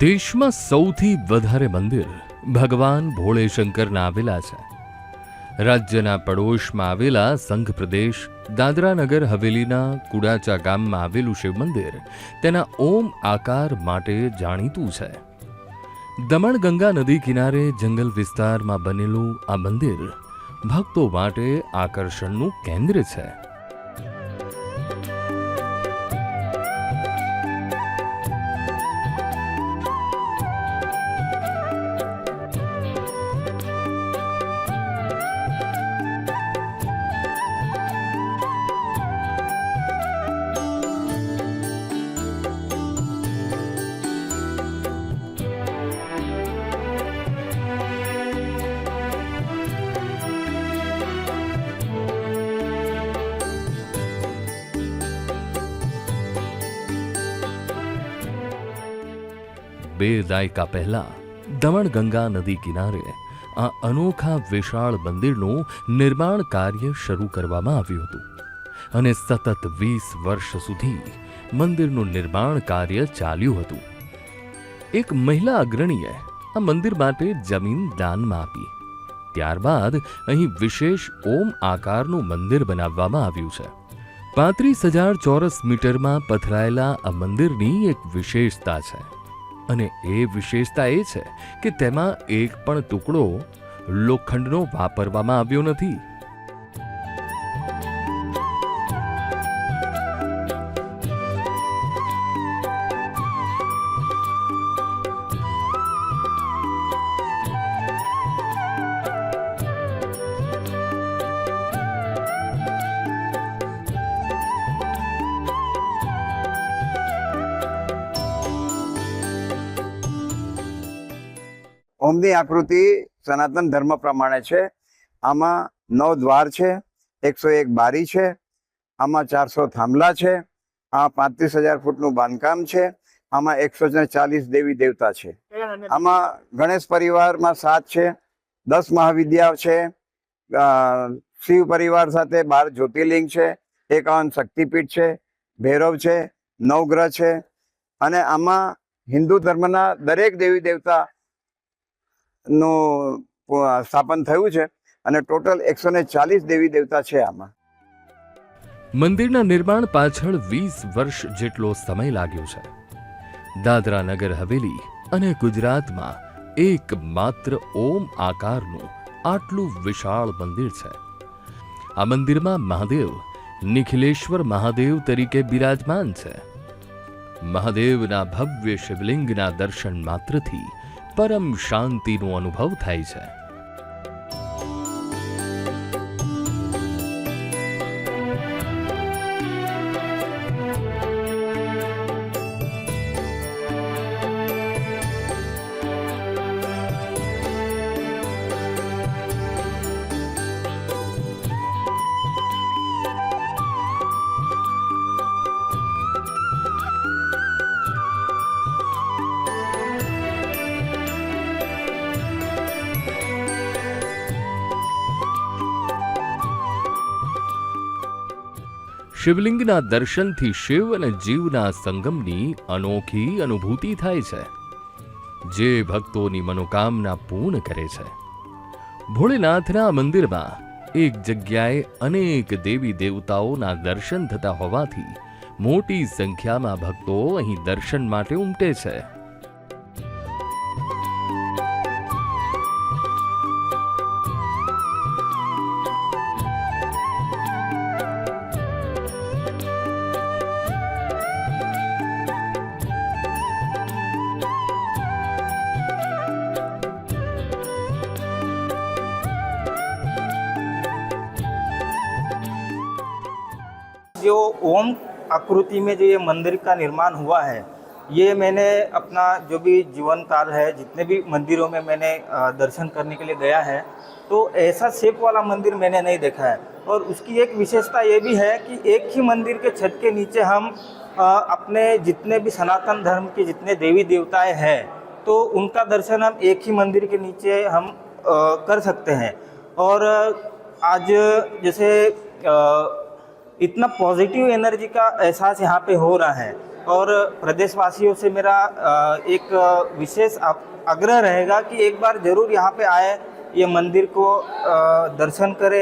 દેશમાં સૌથી વધારે મંદિર ભગવાન ભોળેશંકરના આવેલા છે. રાજ્યના પડોશમાં આવેલા સંઘ પ્રદેશ દાદરાનગર હવેલીના કુડાચા ગામમાં આવેલું શિવ મંદિર તેના ઓમ આકાર માટે જાણીતું છે. દમણગંગા નદી કિનારે જંગલ વિસ્તારમાં બનેલું આ મંદિર ભક્તો માટે આકર્ષણનું કેન્દ્ર છે. બે દાયકા પહેલા દમણગંગા નદી કિનારે આ અનોખા વિશાળ મંદિરનું નિર્માણ કાર્ય શરૂ કરવામાં આવ્યું હતું અને સતત વીસ વર્ષ સુધી મંદિરનું નિર્માણ કાર્ય ચાલ્યું હતું. એક મહિલા અગ્રણીએ આ મંદિર માટે જમીન દાનમાં આપી. ત્યારબાદ અહીં વિશેષ ઓમ આકારનું મંદિર બનાવવામાં આવ્યું છે. પાંત્રીસ હજાર ચોરસ મીટરમાં પથરાયેલા આ મંદિરની એક વિશેષતા છે. અને એ વિશેષતા એ છે કે તેમાં એક પણ ટુકડો લોખંડનો વાપરવામાં આવ્યો નથી. ઓમની આકૃતિ સનાતન ધર્મ પ્રમાણે છે. આમાં નવ દ્વાર છે, એકસો એક બારી છે, આમાં ચારસો થાંભલા છે, આ પાંત્રીસ હજાર ફૂટનું બાંધકામ છે, આમાં એકસો ચાલીસ દેવી દેવતા છે. આમાં ગણેશ પરિવારમાં સાત છે, દસ મહાવિદ્યા છે શિવ પરિવાર સાથે બાર જ્યોતિર્લિંગ છે એકાવન શક્તિપીઠ છે, ભૈરવ છે નવગ્રહ છે, અને આમાં હિન્દુ ધર્મના દરેક દેવી દેવતા નું સ્થાપન થયું છે અને ટોટલ એકસો ને ચાલીસ દેવી દેવતા છે આમાં. મંદિરના નિર્માણ પાછળ વીસ વર્ષ જેટલો સમય લાગ્યો છે. દાદરા નગર હવેલી અને ગુજરાતમાં એકમાત્ર ઓમ આકારનું આટલું વિશાળ મંદિર છે. આ મંદિરમાં મહાદેવ, નિખિલેશ્વર મહાદેવ તરીકે બિરાજમાન છે. મહાદેવના ભવ્ય શિવલિંગના દર્શન માત્રથી પરમ શાંતિનો અનુભવ થાય છે. શિવલિંગના દર્શનથી શિવ અને જીવના સંગમની અનોખી અનુભૂતિ થાય છે, જે ભક્તોની મનોકામના પૂર્ણ કરે છે. ભોળેનાથના મંદિરમાં એક જગ્યાએ અનેક દેવી દેવતાઓના દર્શન થતા હોવાથી મોટી સંખ્યામાં ભક્તો અહીં દર્શન માટે ઉમટે છે. जो ओम आकृति में जो ये मंदिर का निर्माण हुआ है, ये मैंने अपना जो भी जीवन काल है, जितने भी मंदिरों में मैंने दर्शन करने के लिए गया है तो ऐसा शेप वाला मंदिर मैंने नहीं देखा है। और उसकी एक विशेषता ये भी है कि एक ही मंदिर के छत के नीचे हम अपने जितने भी सनातन धर्म के जितने देवी देवताएँ हैं तो उनका दर्शन हम एक ही मंदिर के नीचे हम कर सकते हैं। और आज जैसे इतना पॉजिटिव एनर्जी का एहसास यहाँ पे हो रहा है और प्रदेशवासियों से मेरा अ, एक अ, विशेष आप- आग्रह रहेगा कि एक बार ज़रूर यहाँ पे आए ये मंदिर को अ, दर्शन करें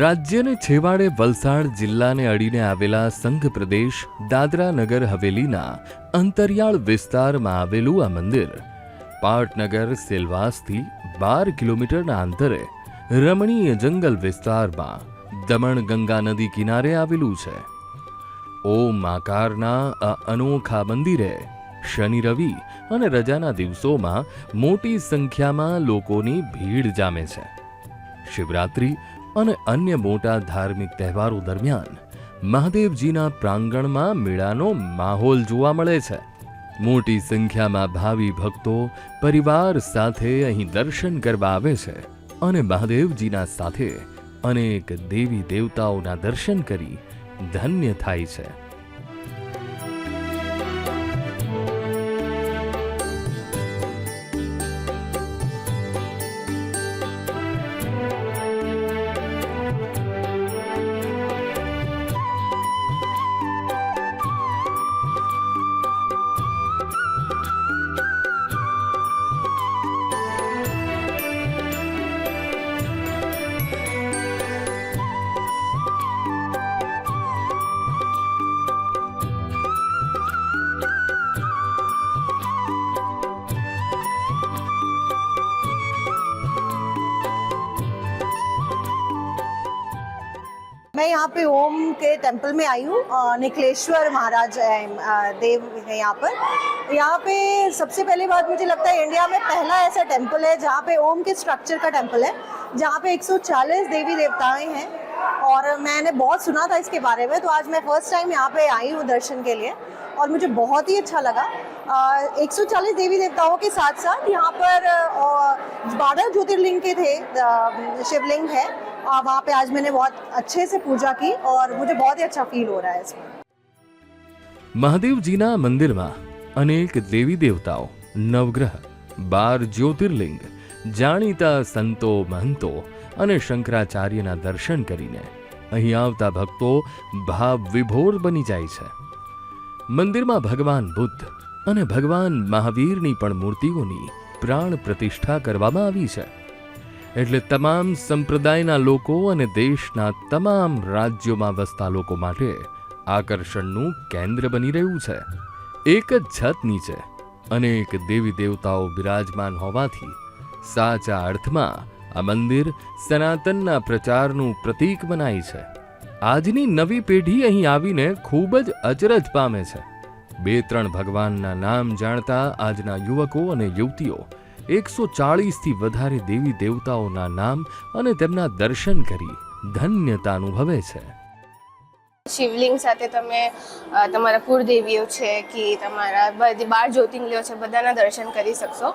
રાજ્યને છેવાડે વલસાડ જિલ્લાને અડીને આવેલા સંઘ પ્રદેશ દાદરા નગર હવેલીના અંતરિયાળ વિસ્તારમાં આવેલું આ મંદિર પાટનગર સેલવાસથી બાર કિલોમીટરના અંતરે રમણીય જંગલ વિસ્તારમાં દમણ ગંગા નદી કિનારે આવેલું છે. ઓમ આકારના આ અનોખા મંદિરે શનિ, રવિ અને રજાના દિવસોમાં મોટી સંખ્યામાં લોકોની ભીડ જામે છે. શિવરાત્રિ અને અન્ય મોટા ધાર્મિક તહેવારો દરમિયાન મહાદેવજીના પ્રાંગણમાં મેળાનો માહોલ જોવા મળે છે. મોટી સંખ્યામાં ભાવિ ભક્તો પરિવાર સાથે અહીં દર્શન કરવા આવે છે અને મહાદેવજીના સાથે અનેક દેવી દેવતાઓના દર્શન કરી ધન્ય થાય છે. मैं यहाँ पे ओम के टेंपल में आई हूँ निकलेश्वर महाराज देव है यहाँ पर। यहाँ पे सबसे पहले बात मुझे लगता है इंडिया में पहला ऐसा टेंपल है जहाँ पे ओम के स्ट्रक्चर का टेंपल है, जहाँ पे 140 देवी देवताएँ हैं। और मैंने बहुत सुना था इसके बारे में तो आज मैं फ़र्स्ट टाइम यहाँ पे आई हूँ दर्शन के लिए। और मुझे बहुत ही अच्छा लगा एक सौ चालीस देवी देवताओं के साथ साथ यहाँ पर बारह ज्योतिर्लिंग के थे अ, शिवलिंग है अ, वहाँ पे आज मैंने बहुत अच्छे से पूजा की और मुझे बहुत ही अच्छा फील हो रहा है इसमें મહાદેવજીના મંદિરમાં અનેક દેવી દેવતાઓ નવગ્રહ બાર જ્યોતિર્લિંગ જાણીતા સંતો મહંતો અને શંકરાચાર્યના દર્શન કરીને અહીં આવતા ભક્તો ભાવ વિભોર બની જાય છે મંદિરમાં ભગવાન બુદ્ધ અને ભગવાન મહાવીરની પણ મૂર્તિઓની પ્રાણ પ્રતિષ્ઠા કરવામાં આવી છે. એટલે તમામ સંપ્રદાયના લોકો અને દેશના તમામ રાજ્યોમાં વસતા લોકો માટે આકર્ષણનું કેન્દ્ર બની રહ્યું છે. એક જ છત નીચે અનેક દેવી દેવતાઓ બિરાજમાન હોવાથી સાચા અર્થમાં આ મંદિર સનાતનના પ્રચારનું પ્રતીક મનાય છે. આજની નવી પેઢી અહીં આવીને ખૂબ જ અચરજ પામે છે. બે ત્રણ ભગવાનના નામ જાણતા આજના યુવકો અને યુવતીઓ એકસો ચાળીસથી વધારે દેવી દેવતાઓના નામ અને તેમના દર્શન કરી ધન્યતા અનુભવે છે. શિવલિંગ સાથે તમે તમારા કુળદેવીઓ છે કે તમારા બધી બાર જ્યોતિર્લિંગો છે, બધાના દર્શન કરી શકશો.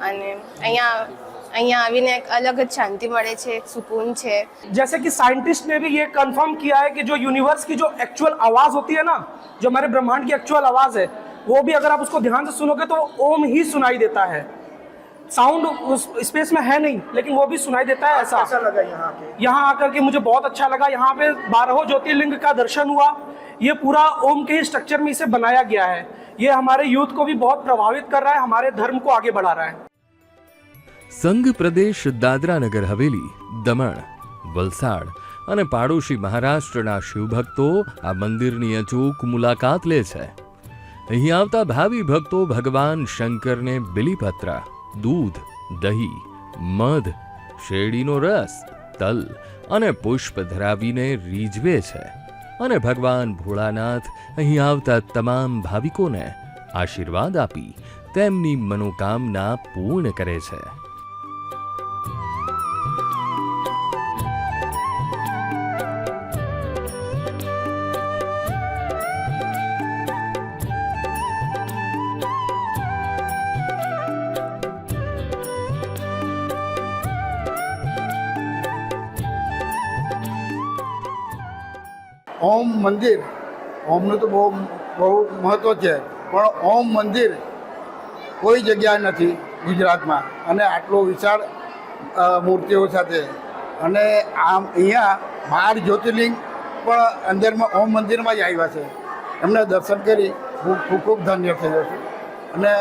અને અહીંયા અહીંયા આવીને એક અલગ જ શાંતિ મળે છે એક સુકૂન છે जैसे कि साइंटिस्ट ने भी ये कंफर्म किया है कि जो यूनिवर्स की जो एक्चुअल आवाज होती है ना जो हमारे ब्रह्मांड की एक्चुअल आवाज है वो भी अगर आप उसको ध्यान से सुनोगे तो ओम ही सुनाई देता है साउंड उस स्पेस में है नहीं लेकिन वो भी सुनाई देता है ऐसा ऐसा लगा यहाँ के यहाँ आकर के मुझे बहुत अच्छा लगा यहाँ पे बारहों ज्योतिर्लिंग का दर्शन हुआ ये पूरा ओम के ही स्ट्रक्चर में इसे बनाया गया है ये हमारे यूथ को भी बहुत प्रभावित कर रहा है हमारे धर्म को आगे बढ़ा रहा है સંઘ પ્રદેશ દાદરા નગર હવેલી, દમણ, વલસાડ અને પાડોશી મહારાષ્ટ્રના શિવભક્તો આ મંદિરની અચૂક મુલાકાત લે છે. અહીં આવતા ભાવિ ભક્તો ભગવાન શંકરને બિલીપત્ર, દૂધ, દહીં, મધ, શેરડીનો રસ, તલ અને પુષ્પ ધરાવીને રીઝવે છે અને ભગવાન ભોળાનાથ અહીં આવતા તમામ ભાવિકોને આશીર્વાદ આપી તેમની મનોકામના પૂર્ણ કરે છે. ઓમ મંદિર. ઓમનું તો બહુ બહુ મહત્ત્વ છે. પણ ઓમ મંદિર કોઈ જગ્યા નથી ગુજરાતમાં. અને આટલો વિશાળ મૂર્તિઓ સાથે. અને આમ અહીંયા બાર જ્યોતિર્લિંગ પણ અંદરમાં ઓમ મંદિરમાં જ આવ્યા છે. એમને દર્શન કરી હું ખૂબ ખૂબ ધન્ય થયો છું અને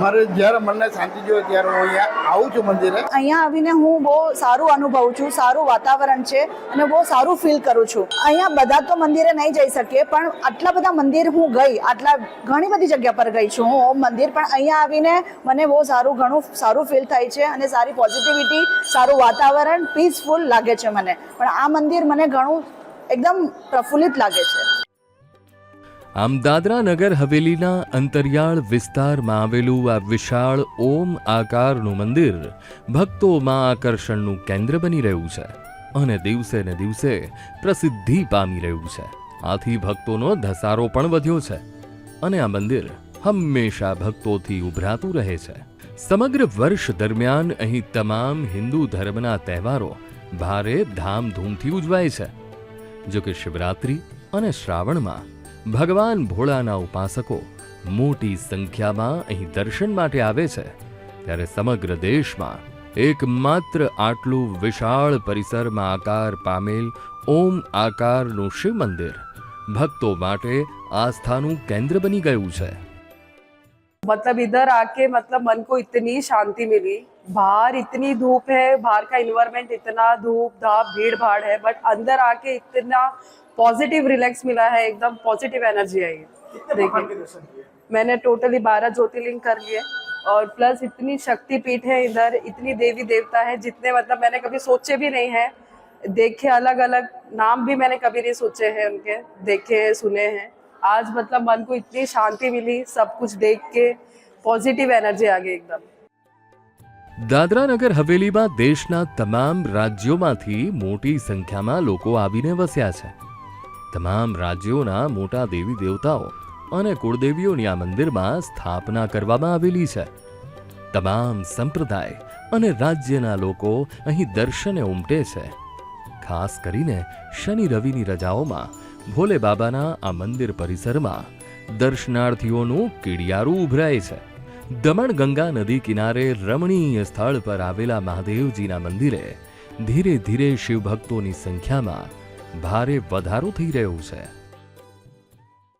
મારે જ્યારે મનને શાંતિ જોઈએ ત્યારે હું અહીંયા આવું છું મંદિરે. અહીંયા આવીને હું બહુ સારું અનુભવું છું, સારું વાતાવરણ છે અને બહુ સારું ફીલ કરું છું. અહીંયા બધા તો મંદિરે નહીં જઈ શકીએ, પણ આટલા બધા મંદિર હું ગઈ, આટલા ઘણી બધી જગ્યા પર ગઈ છું હું. ઓમ મંદિર પણ અહીંયા આવીને મને બહુ સારું ઘણું સારું ફીલ થાય છે અને સારી પોઝિટિવિટી સારું વાતાવરણ પીસફુલ લાગે છે મને. પણ આ મંદિર મને ઘણું એકદમ પ્રફુલ્લિત લાગે છે. આમ દાદરા નગર હવેલીના અંતરિયાળ વિસ્તારમાં આવેલું આ વિશાળ ઓમ આકારનું મંદિર ભક્તોમાં આકર્ષણનું કેન્દ્ર બની રહ્યું છે અને દિવસે ને દિવસે પ્રસિદ્ધિ પામી રહ્યું છે. આથી ભક્તોનો ધસારો પણ વધ્યો છે અને આ મંદિર હંમેશા ભક્તોથી ઉભરાતું રહે છે. સમગ્ર વર્ષ દરમિયાન અહીં તમામ હિન્દુ ધર્મના તહેવારો ભારે ધામધૂમથી ઉજવાય છે. જો કે શિવરાત્રિ અને શ્રાવણમાં ભગવાન ભોળાના ઉપાસકો મોટી સંખ્યામાં અહીં દર્શન માટે આવે છે. ત્યારે સમગ્ર દેશમાં એકમાત્ર આટલું વિશાળ પરિસરમાં આકાર પામેલ ઓમ આકારનું શિવ મંદિર ભક્તો માટે આસ્થાનું કેન્દ્ર બની ગયું છે. मतलब इधर आके मतलब मन को इतनी शांति मिली। बाहर इतनी धूप है बाहर का इन्वायरमेंट इतना धूप धाप भीड़ भाड़ है बट अंदर आके इतना पॉजिटिव रिलैक्स मिला है एकदम पॉजिटिव एनर्जी आई देखिए मैंने टोटली बारह ज्योतिर्लिंग कर लिए और प्लस इतनी शक्तिपीठ है इधर इतनी देवी देवता है जितने मतलब मैंने कभी सोचे भी नहीं है। देखे अलग अलग नाम भी मैंने कभी नहीं सोचे हैं उनके देखे हैं सुने हैं। आज मतलब मन को इतनी शांति मिली सब कुछ देख के पॉजिटिव एनर्जी आ गई एकदम દાદરા નગર હવેલીમાં દેશના તમામ રાજ્યોમાંથી મોટી સંખ્યામાં લોકો આવીને વસ્યા છે તમામ રાજ્યોના મોટા દેવી દેવતાઓ અને કુળદેવીઓની આ મંદિરમાં સ્થાપના કરવામાં આવેલી છે તમામ સંપ્રદાય અને રાજ્યના લોકો અહીં દર્શને ઉમટે છે ખાસ કરીને શનિ રવિની રજાઓમાં ભોલે બાબાના આ મંદિર પરિસરમાં દર્શનાર્થીઓનું કીડિયારું ઉભરાય છે. દમણ ગંગા નદી કિનારે રમણીય સ્થળ પર આવેલા મહાદેવજીના મંદિરે ધીરે ધીરે શિવભક્તોની સંખ્યામાં ભારે વધારો થઈ રહ્યો છે.